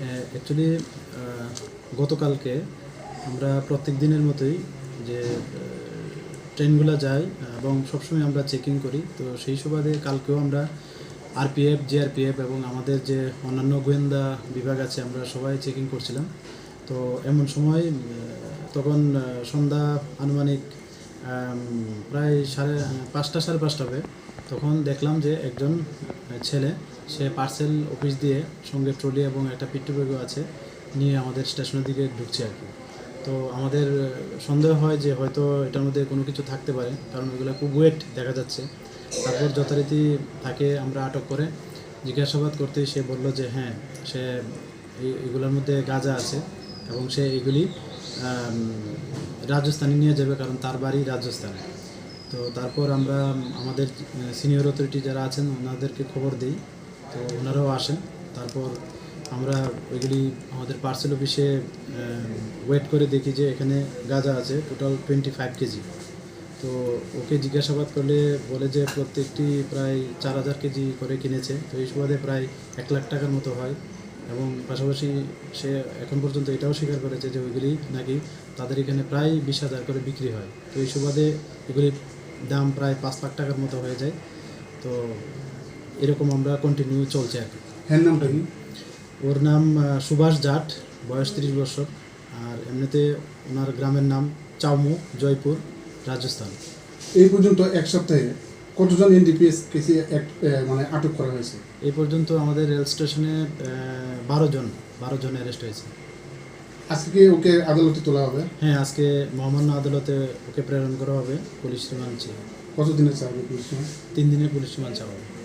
Actually গতকালকে আমরা প্রত্যেক দিনের মতোই যে ট্রেনগুলো যায় এবং সবসময় আমরা চেকিং করি। তো সেই সুবাদে কালকেও আমরা আরপিএফ জিআরপিএফ এবং আমাদের যে অন্যান্য গোয়েন্দা বিভাগ আছে, আমরা সবাই চেকিং করছিলাম। তো এমন সময় তখন সন্ধ্যা আনুমানিক প্রায় সাড়ে, পাঁচটা সাড়ে পাঁচটা হবে, তখন দেখলাম যে একজন ছেলে সে পার্সেল অফিস দিয়ে সঙ্গে ট্রলি এবং একটা পিট্টু ব্যাগও আছে, নিয়ে আমাদের স্টেশনের দিকে ঢুকছে আর কি। তো আমাদের সন্দেহ হয় যে হয়তো এটার মধ্যে কোনো কিছু থাকতে পারে, কারণ ওইগুলো খুব ওয়েট দেখা যাচ্ছে। তারপর যথারীতি তাকে আমরা আটক করে জিজ্ঞাসাবাদ করতেই সে বলল যে হ্যাঁ সে এগুলোর মধ্যে গাঁজা আছে এবং সে এগুলি রাজস্থানে নিয়ে যাবে কারণ তার বাড়ি রাজস্থানে। তো তারপর আমরা আমাদের সিনিয়র অথরিটি যারা আছেন, ওনাদেরকে খবর দিই। তো ওনারাও আসেন। তারপর আমরা ওইগুলি আমাদের পার্সেল অফিসে ওয়েট করে দেখি যে এখানে গাঁজা আছে টোটাল টোয়েন্টি ফাইভ কেজি। তো ওকে জিজ্ঞাসাবাদ করলে বলে যে প্রত্যেকটি প্রায় চার হাজার কেজি করে কিনেছে। তো এই সুবাদে প্রায় এক লাখ টাকার মতো হয় এবং পাশাপাশি সে এখন পর্যন্ত এটাও স্বীকার করেছে যে ওইগুলি নাকি তাদের এখানে প্রায় বিশ হাজার করে বিক্রি হয়। তো এই সুবাদে এগুলির দাম প্রায় পাঁচ লাখ টাকার মতো হয়ে যায়। তো এরকম আমরা কন্টিনিউ চলছে আর কি হ্যাঁ নামটা কি? ওর নাম সুভাষ জাট বয়স তিরিশ বছর। আর এমনিতে ওনার গ্রামের নাম চাউমু জয়পুর রাজস্থান। এই পর্যন্ত এক সপ্তাহে কতজন এনডিপিএস কেসে মানে আটক করা হয়েছে? এই পর্যন্ত আমাদের রেল স্টেশনে বারো জন বারো জন অ্যারেস্ট হয়েছে। আজকে ওকে আদালতে তোলা হবে? হ্যাঁ আজকে মহামান্য আদালতে ওকে প্রেরণ করা হবে পুলিশ রিমান্ড কতদিনের চাকরি পুলিশ তিন দিনের পুলিশ রিমান্ড চাওয়া হবে।